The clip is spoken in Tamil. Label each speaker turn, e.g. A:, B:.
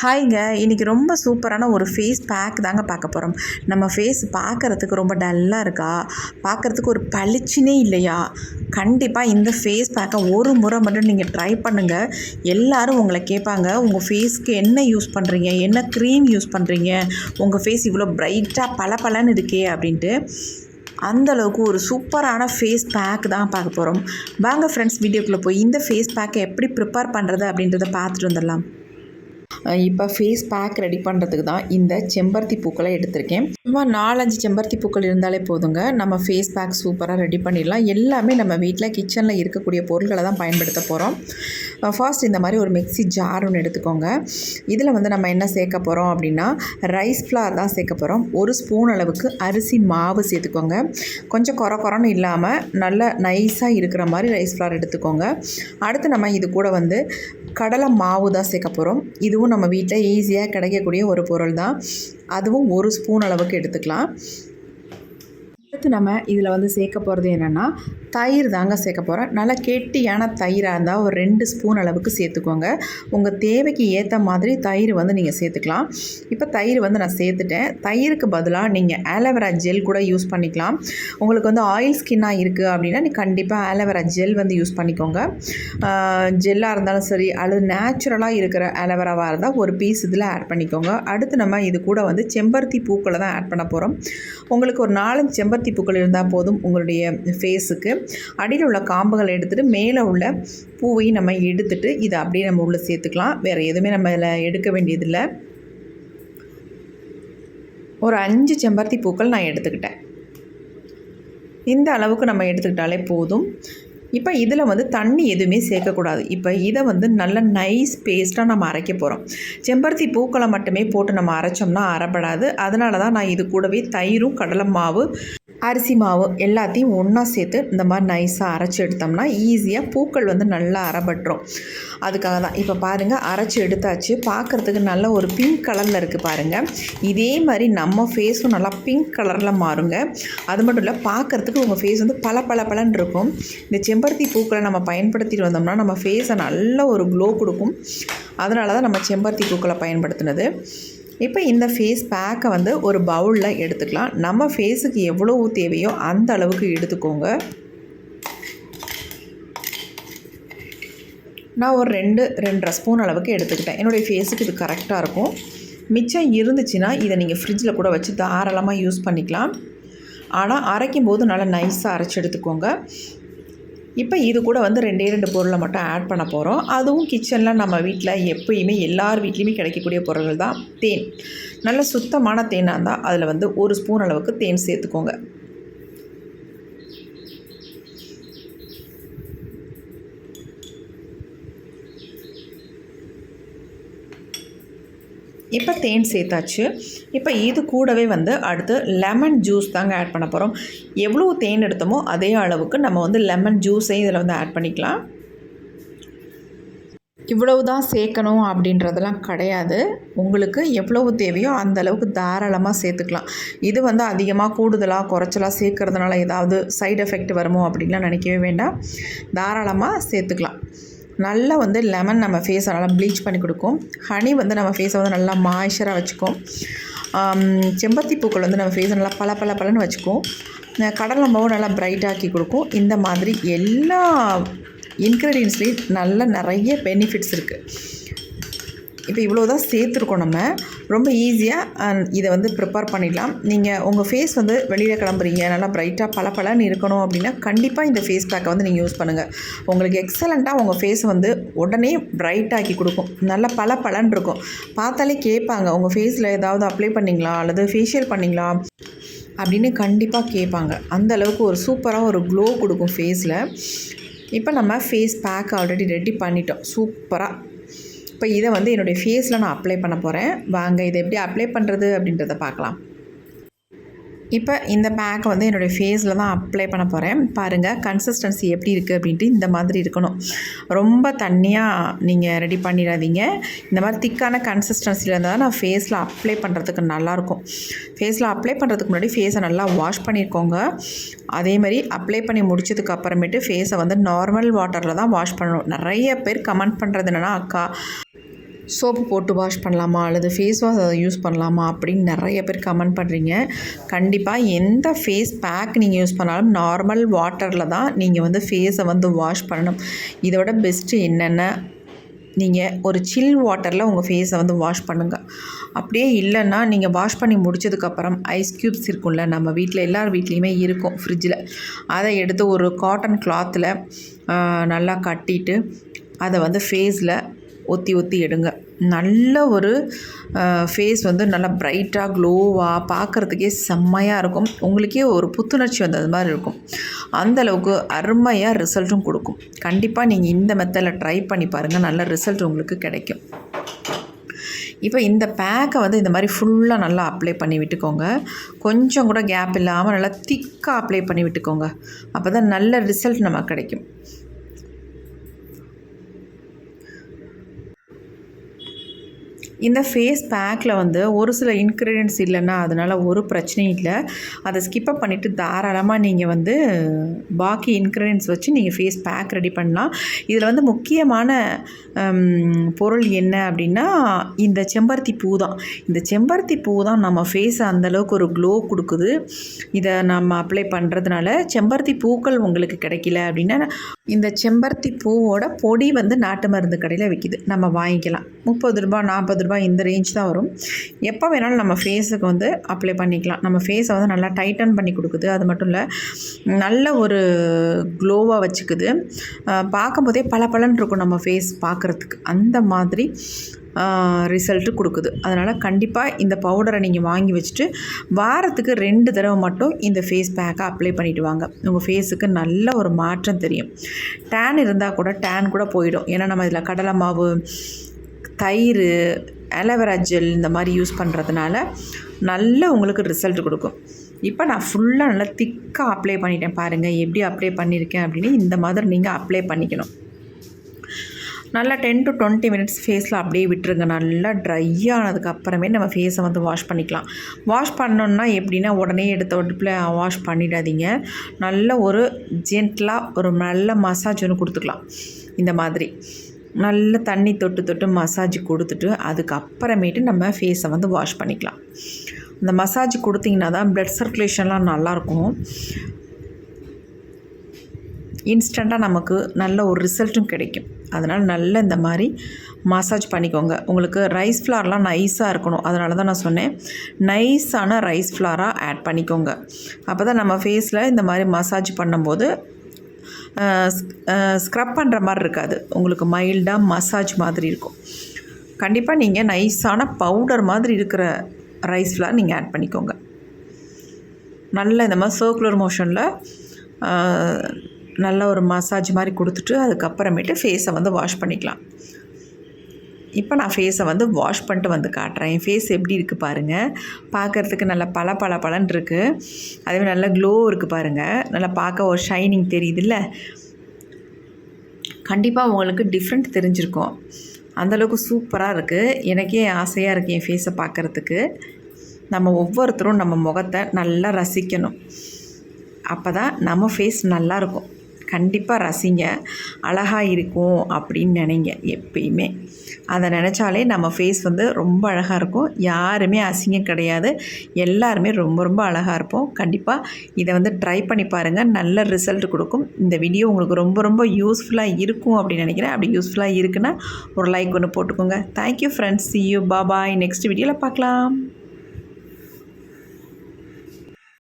A: ஹாய்ங்க. இன்றைக்கி ரொம்ப சூப்பரான ஒரு ஃபேஸ் பேக் தாங்க பார்க்க போகிறோம் நம்ம ஃபேஸ் பார்க்குறதுக்கு ரொம்ப டல்லாக இருக்கா? பார்க்குறதுக்கு ஒரு பளிச்சுனே இல்லையா? கண்டிப்பாக இந்த ஃபேஸ் பேக்கை ஒரு முறை மட்டும் நீங்கள் ட்ரை பண்ணுங்கள் எல்லோரும் உங்களை கேட்பாங்க உங்கள் ஃபேஸ்க்கு என்ன யூஸ் பண்ணுறீங்க என்ன க்ரீம் யூஸ் பண்ணுறீங்க உங்கள் ஃபேஸ் இவ்வளோ ப்ரைட்டாக பல இருக்கே அப்படின்ட்டு அந்தளவுக்கு ஒரு சூப்பரான ஃபேஸ் பேக் தான் பார்க்க போகிறோம் வாங்க ஃப்ரெண்ட்ஸ் வீடியோக்குள்ளே போய் இந்த ஃபேஸ் பேக்கை எப்படி ப்ரிப்பேர் பண்ணுறது அப்படின்றத பார்த்துட்டு வந்துடலாம். இப்போ ஃபேஸ் பேக் ரெடி பண்ணுறதுக்கு தான் இந்த செம்பருத்தி பூக்களை எடுத்திருக்கேன். சும்மா நாலஞ்சு செம்பருத்தி பூக்கள் இருந்தாலே போதுங்க. நம்ம ஃபேஸ் பேக் சூப்பராக ரெடி பண்ணிடலாம். எல்லாமே நம்ம வீட்டில் கிச்சனில் இருக்கக்கூடிய பொருட்களை தான் பயன்படுத்த போகிறோம் ஃபர்ஸ்ட் இந்த மாதிரி ஒரு மிக்ஸி ஜார் ஒன்று எடுத்துக்கோங்க. இதில் வந்து நம்ம என்ன சேர்க்க போகிறோம் அப்படின்னா ரைஸ் ஃப்ளார் தான் சேர்க்க போகிறோம் ஒரு ஸ்பூன் அளவுக்கு அரிசி மாவு சேர்த்துக்கோங்க. கொஞ்சம் குறை குறன்னு இல்லாமல் நல்ல நைஸாக இருக்கிற மாதிரி ரைஸ் ஃப்ளார் எடுத்துக்கோங்க. அடுத்து நம்ம இது கூட வந்து கடலை மாவு தான் சேர்க்க போகிறோம் இதுவும் நம்ம வீட்டில் ஈஸியாக கிடைக்கக்கூடிய ஒரு பொருள் தான் அதுவும் ஒரு ஸ்பூன் அளவுக்கு எடுத்துக்கலாம். அடுத்து நம்ம இதில் வந்து சேர்க்க போகிறது என்னென்னா தயிர் தாங்க சேர்க்க போகிறேன் நல்லா கெட்டியான தயிராக இருந்தால் ஒரு ரெண்டு ஸ்பூன் அளவுக்கு சேர்த்துக்கோங்க. உங்கள் தேவைக்கு ஏற்ற மாதிரி தயிர் வந்து நீங்கள் சேர்த்துக்கலாம். இப்போ தயிர் வந்து நான் சேர்த்துட்டேன். தயிருக்கு பதிலாக நீங்கள் ஆலோவேரா ஜெல் கூட யூஸ் பண்ணிக்கலாம். உங்களுக்கு வந்து ஆயில் ஸ்கின்னாக இருக்குது அப்படின்னா நீ கண்டிப்பாக ஆலோவேரா ஜெல் வந்து யூஸ் பண்ணிக்கோங்க. ஜெல்லாக இருந்தாலும் சரி அல்லது நேச்சுரலாக இருக்கிற ஆலோவேராவாக இருந்தால் ஒரு பீஸ் இதில் ஆட் பண்ணிக்கோங்க. அடுத்து நம்ம இது கூட வந்து செம்பருத்தி பூக்களை தான் ஆட் பண்ண போகிறோம் உங்களுக்கு ஒரு நாலஞ்சு செம்பருத்தி பூக்கள் இருந்தால் போதும் உங்களுடைய ஃபேஸுக்கு. அடியில் உள்ள காம்புகளை எடுத்துகிட்டு மேலே உள்ள பூவையும் நம்ம எடுத்துட்டு இதை அப்படியே நம்ம உள்ளே சேர்த்துக்கலாம். வேறு எதுவுமே நம்ம இதில் எடுக்க வேண்டியதில்லை. ஒரு அஞ்சு செம்பருத்தி பூக்கள் நான் எடுத்துக்கிட்டேன். இந்த அளவுக்கு நம்ம எடுத்துக்கிட்டாலே போதும். இப்போ இதில் வந்து தண்ணி எதுவுமே சேர்க்கக்கூடாது. இப்போ இதை வந்து நல்ல நைஸ் பேஸ்ட்டாக நம்ம அரைக்க போகிறோம். செம்பருத்தி பூக்களை மட்டுமே போட்டு நம்ம அரைச்சோம்னா அரைப்படாது. அதனால தான் நான் இது கூடவே தயிரும் கடலை மாவு அரிசி மாவு எல்லாத்தையும் ஒன்றா சேர்த்து இந்த மாதிரி நைஸாக அரைச்சி எடுத்தோம்னா ஈஸியாக பூக்கள் வந்து நல்லா அரைபட்டுரும் அதுக்காக தான். இப்போ பாருங்கள் அரைச்சி எடுத்தாச்சு. பார்க்குறதுக்கு நல்ல ஒரு பிங்க் கலரில் இருக்குது பாருங்கள் இதே மாதிரி நம்ம ஃபேஸும் நல்லா பிங்க் கலரில் மாறுங்க. அது மட்டும் இல்லை பார்க்குறதுக்கு உங்கள் ஃபேஸ் வந்து பல பல பலன் இருக்கும். இந்த செம்பருத்தி பூக்களை நம்ம பயன்படுத்திட்டு வந்தோம்னா நம்ம ஃபேஸை நல்ல ஒரு க்ளோ கொடுக்கும். அதனால தான் நம்ம செம்பருத்தி பூக்களை பயன்படுத்தினது. இப்போ இந்த ஃபேஸ் பேக்கை வந்து ஒரு பவுலில் எடுத்துக்கலாம். நம்ம ஃபேஸுக்கு எவ்வளோ தேவையோ அந்த அளவுக்கு எடுத்துக்கோங்க. நான் ஒரு ரெண்டு ரெண்டரை ஸ்பூன் அளவுக்கு எடுத்துக்கிட்டேன். என்னுடைய ஃபேஸுக்கு இது கரெக்டாக இருக்கும். மிச்சம் இருந்துச்சுன்னா இதை நீங்கள் ஃப்ரிட்ஜில் கூட வச்சு தாராளமாக யூஸ் பண்ணிக்கலாம். ஆனால் அரைக்கும் போது நல்லா நைஸாக அரைச்சி எடுத்துக்கோங்க. இப்போ இது கூட வந்து ரெண்டே ரெண்டு பொருளை மட்டும் ஆட் பண்ண போகிறோம் அதுவும் கிச்சனில் நம்ம வீட்டில் எப்பயுமே எல்லார் வீட்லேயுமே கிடைக்கக்கூடிய பொருள்கள் தான் தேன். நல்ல சுத்தமான தேனாக இருந்தால் அதில் வந்து ஒரு ஸ்பூன் அளவுக்கு தேன் சேர்த்துக்கோங்க. இப்போ தேன் சேர்த்தாச்சு. இப்போ இது கூடவே வந்து அடுத்து லெமன் ஜூஸ் தாங்க ஆட் பண்ண போகிறோம் எவ்வளோ தேன் எடுத்தோமோ அதே அளவுக்கு நம்ம வந்து லெமன் ஜூஸையும் இதில் வந்து ஆட் பண்ணிக்கலாம். இவ்வளவு தான் சேர்க்கணும் அப்படின்றதெல்லாம் கிடையாது. உங்களுக்கு எவ்வளவு தேவையோ அந்த அளவுக்கு தாராளமாக சேர்த்துக்கலாம். இது வந்து அதிகமாக கூடுதலாக குறைச்சலாக சேர்க்கறதுனால ஏதாவது சைடு எஃபெக்ட் வருமோ அப்படின்லாம் நினைக்கவே வேண்டாம். தாராளமாக சேர்த்துக்கலாம். நல்லா வந்து லெமன் நம்ம ஃபேஸை நல்லா ப்ளீச் பண்ணி கொடுக்கும். ஹனி வந்து நம்ம ஃபேஸை வந்து நல்லா மாய்ச்சராக வச்சுக்கும். செம்பருத்தி பூக்கள் வந்து நம்ம ஃபேஸை நல்லா பல பல பலன்னு வச்சுக்கும். கடலை மாவும் நல்லா பிரைட்டாக்கி கொடுக்கும். இந்த மாதிரி எல்லா இன்க்ரீடியன்ஸ்லேயும் நல்ல நிறைய பெனிஃபிட்ஸ் இருக்குது இப்போ இவ்வளோ தான் சேர்த்துருக்கோம் நம்ம. ரொம்ப ஈஸியாக இதை வந்து ப்ரிப்பேர் பண்ணிடலாம். நீங்கள் உங்கள் ஃபேஸ் வந்து வெளியில் கிளம்புறீங்க. நல்லா ப்ரைட்டாக பல பலன்னு இருக்கணும் அப்படின்னா கண்டிப்பாக இந்த ஃபேஸ் பேக்கை வந்து நீங்கள் யூஸ் பண்ணுங்கள் உங்களுக்கு எக்ஸலண்ட்டாக உங்கள் ஃபேஸ் வந்து உடனே ப்ரைட்டாக்கி கொடுக்கும். நல்லா பல பலன் இருக்கும். பார்த்தாலே கேட்பாங்க. உங்கள் ஃபேஸில் ஏதாவது அப்ளை பண்ணிங்களா? அல்லது ஃபேஷியல் பண்ணிங்களா? அப்படின்னு கண்டிப்பாக கேட்பாங்க. அந்த அளவுக்கு ஒரு சூப்பராக ஒரு க்ளோ கொடுக்கும் ஃபேஸில் இப்போ நம்ம ஃபேஸ் பேக் ஆல்ரெடி ரெடி பண்ணிட்டோம். சூப்பராக இப்போ இதை வந்து என்னுடைய ஃபேஸில் நான் அப்ளை பண்ண போகிறேன் வாங்க இதை எப்படி அப்ளை பண்ணுறது அப்படின்றத பார்க்கலாம். இப்போ இந்த பேக்கை வந்து என்னுடைய ஃபேஸில் தான் அப்ளை பண்ண போகிறேன் பாருங்கள் கன்சிஸ்டன்சி எப்படி இருக்குது அப்படின்ட்டு இந்த மாதிரி இருக்கணும். ரொம்ப தண்ணியாக நீங்கள் ரெடி பண்ணிடாதீங்க. இந்த மாதிரி திக்கான கன்சிஸ்டன்சியில் இருந்தால் தான் நான் ஃபேஸில் அப்ளை பண்ணுறதுக்கு நல்லாயிருக்கும். ஃபேஸில் அப்ளை பண்ணுறதுக்கு முன்னாடி ஃபேஸை நல்லா வாஷ் பண்ணியிருக்கோங்க அதே மாதிரி அப்ளை பண்ணி முடிச்சதுக்கு அப்புறமேட்டு ஃபேஸை வந்து நார்மல் வாட்டரில் தான் வாஷ் பண்ணணும். நிறைய பேர் கமெண்ட் பண்ணுறது என்னென்னா அக்கா சோப்பு போட்டு வாஷ் பண்ணலாமா அல்லது ஃபேஸ் வாஷ் அதை யூஸ் பண்ணலாமா அப்படின்னு நிறைய பேர் கமெண்ட் பண்ணுறீங்க கண்டிப்பாக எந்த ஃபேஸ் பேக் நீங்கள் யூஸ் பண்ணாலும் நார்மல் வாட்டரில் தான் நீங்கள் வந்து ஃபேஸை வந்து வாஷ் பண்ணணும். இதோட பெஸ்ட்டு என்னென்ன? நீங்கள் ஒரு சில் வாட்டரில் உங்கள் ஃபேஸை வந்து வாஷ் பண்ணுங்கள் அப்படியே இல்லைன்னா நீங்கள் வாஷ் பண்ணி முடிச்சதுக்கப்புறம் ஐஸ் க்யூப்ஸ் இருக்கும்ல நம்ம வீட்டில் எல்லார் வீட்லேயுமே இருக்கும் ஃப்ரிட்ஜில் அதை எடுத்து ஒரு காட்டன் கிளாத்தில் நல்லா கட்டிட்டு அதை வந்து ஃபேஸில் ஒத்தி ஒத்தி எடுங்க. நல்ல ஒரு ஃபேஸ் வந்து நல்லா ப்ரைட்டாக க்ளோவாக பார்க்குறதுக்கே செம்மையாக இருக்கும். உங்களுக்கே ஒரு புத்துணர்ச்சி வந்தது மாதிரி இருக்கும். அந்தளவுக்கு அருமையாக ரிசல்ட்டும் கொடுக்கும். கண்டிப்பாக நீங்கள் இந்த மெத்தடில் ட்ரை பண்ணி பாருங்கள் நல்ல ரிசல்ட் உங்களுக்கு கிடைக்கும். இப்போ இந்த பேக்கை வந்து இந்த மாதிரி ஃபுல்லாக நல்லா அப்ளை பண்ணி விட்டுக்கோங்க. கொஞ்சம் கூட கேப் இல்லாமல் நல்லா திக்காக அப்ளை பண்ணி விட்டுக்கோங்க. அப்போ தான் நல்ல ரிசல்ட் நமக்கு கிடைக்கும். இந்த ஃபேஸ் பேக்கில் வந்து ஒரு சில இன்க்ரீடியன்ஸ் இல்லைன்னா அதனால் ஒரு பிரச்சனையும் இல்லை. அதை ஸ்கிப்பப் பண்ணிவிட்டு தாராளமாக நீங்கள் வந்து பாக்கி இன்க்ரீடியன்ஸ் வச்சு நீங்கள் ஃபேஸ் பேக் ரெடி பண்ணலாம். இதில் வந்து முக்கியமான பொருள் என்ன அப்படின்னா இந்த செம்பருத்தி பூ தான். இந்த செம்பருத்தி பூ தான் நம்ம ஃபேஸை அந்தளவுக்கு ஒரு க்ளோ கொடுக்குது. இதை நம்ம அப்ளை பண்ணுறதுனால செம்பருத்தி பூக்கள் உங்களுக்கு கிடைக்கல அப்படின்னா இந்த செம்பருத்தி பூவோட பொடி வந்து நாட்டு மருந்து கடையில் விற்கிது நம்ம வாங்கிக்கலாம். முப்பது ரூபா நாற்பது ரூபா ரூபாய் இந்த ரேஞ்ச் தான் வரும். எப்போ வேணாலும் நம்ம ஃபேஸுக்கு வந்து அப்ளை பண்ணிக்கலாம். நம்ம ஃபேஸை வந்து நல்லா டைட்டன் பண்ணி கொடுக்குது. அது மட்டும் இல்லை நல்ல ஒரு க்ளோவாக வச்சுக்குது. பார்க்கும்போதே பல பலன் இருக்கும் நம்ம ஃபேஸ் பார்க்குறதுக்கு. அந்த மாதிரி ரிசல்ட்டு கொடுக்குது. அதனால் கண்டிப்பாக இந்த பவுடரை நீங்கள் வாங்கி வச்சுட்டு வாரத்துக்கு ரெண்டு தடவை மட்டும் இந்த ஃபேஸ் பேக்கை அப்ளை பண்ணிவிட்டு வாங்க. உங்கள் ஃபேஸுக்கு நல்ல ஒரு மாற்றம் தெரியும். டேன் இருந்தால் கூட டேன் கூட போயிடும். ஏன்னா நம்ம இதில் கடலை மாவு தயிர் அலோவேரா ஜெல் இந்த மாதிரி யூஸ் பண்ணுறதுனால நல்ல உங்களுக்கு ரிசல்ட் கொடுக்கும். இப்போ நான் ஃபுல்லாக நல்லா திக்காக அப்ளை பண்ணிட்டேன் பாருங்கள் எப்படி அப்ளை பண்ணியிருக்கேன் அப்படின்னு இந்த மாதிரி நீங்கள் அப்ளை பண்ணிக்கணும். நல்லா டென் டு டுவெண்ட்டி மினிட்ஸ் ஃபேஸில் அப்படியே விட்டுருங்க. நல்லா ட்ரை ஆனதுக்கு அப்புறமே நம்ம ஃபேஸை வந்து வாஷ் பண்ணிக்கலாம். வாஷ் பண்ணோன்னா எப்படின்னா உடனே எடுத்த உடப்பில் வாஷ் பண்ணிடாதீங்க. நல்ல ஒரு ஜென்டலாக ஒரு நல்ல மசாஜ் ஒன்று கொடுத்துக்கலாம். இந்த மாதிரி. நல்ல தண்ணி தொட்டு தொட்டு மசாஜ் கொடுத்துட்டு அதுக்கப்புறமேட்டு நம்ம ஃபேஸை வந்து வாஷ் பண்ணிக்கலாம். இந்த மசாஜ் கொடுத்திங்கன்னா தான் ப்ளட் சர்க்குலேஷன்லாம் நல்லாயிருக்கும். இன்ஸ்டண்ட்டாக நமக்கு நல்ல ஒரு ரிசல்ட்டும் கிடைக்கும். அதனால் நல்ல இந்த மாதிரி மசாஜ் பண்ணிக்கோங்க. உங்களுக்கு ரைஸ் ஃப்ளார்லாம் நைஸாக இருக்கணும். அதனால தான் நான் சொன்னேன். நைஸான ரைஸ் ஃப்ளாராக ஆட் பண்ணிக்கோங்க. அப்போ தான் நம்ம ஃபேஸில் இந்த மாதிரி மசாஜ் பண்ணும்போது ஸ்க்ரப் பண்ணுற மாதிரி இருக்காது. உங்களுக்கு மைல்டாக மசாஜ் மாதிரி இருக்கும். கண்டிப்பாக நீங்கள் நைஸான பவுடர் மாதிரி இருக்கிற ரைஸ் ஃப்ளார் நீங்கள் ஆட் பண்ணிக்கோங்க. நல்ல இந்த மாதிரி சர்க்குலர் மோஷனில் நல்ல ஒரு மசாஜ் மாதிரி கொடுத்துட்டு அதுக்கப்புறமேட்டு ஃபேஸை வந்து வாஷ் பண்ணிக்கலாம். இப்போ நான் ஃபேஸை வந்து வாஷ் பண்ணிட்டு வந்து காட்டுறேன். என் ஃபேஸ் எப்படி இருக்குது பாருங்கள் பார்க்குறதுக்கு நல்லா பல பல பலன் இருக்குது அதே நல்ல க்ளோ இருக்குது பாருங்கள் நல்லா பார்க்க ஒரு ஷைனிங் தெரியுதுல்ல? கண்டிப்பாக உங்களுக்கு டிஃப்ரெண்ட் தெரிஞ்சிருக்கும். அந்தளவுக்கு சூப்பராக இருக்குது எனக்கே ஆசையாக இருக்குது என் ஃபேஸை பார்க்குறதுக்கு. நம்ம ஒவ்வொருத்தரும் நம்ம முகத்தை நல்லா ரசிக்கணும். அப்போ தான் நம்ம ஃபேஸ் நல்லாயிருக்கும் கண்டிப்பாக ரசிங்க. அழகாக இருக்கும் அப்படின்னு நினைங்க எப்பயுமே. அதை நினச்சாலே நம்ம ஃபேஸ் வந்து ரொம்ப அழகாக இருக்கும். யாருமே அசிங்கம் கிடையாது. எல்லாருமே ரொம்ப ரொம்ப அழகாக இருப்போம். கண்டிப்பாக இதை வந்து ட்ரை பண்ணி பாருங்கள் நல்ல ரிசல்ட் கொடுக்கும். இந்த வீடியோ உங்களுக்கு ரொம்ப ரொம்ப யூஸ்ஃபுல்லாக இருக்கும் அப்படின்னு நினைக்கிறேன். அப்படி யூஸ்ஃபுல்லாக இருக்குன்னா ஒரு லைக் ஒன்று போட்டுக்கோங்க. Thank you friends see you bye bye next வீடியோவில் பார்க்கலாம்.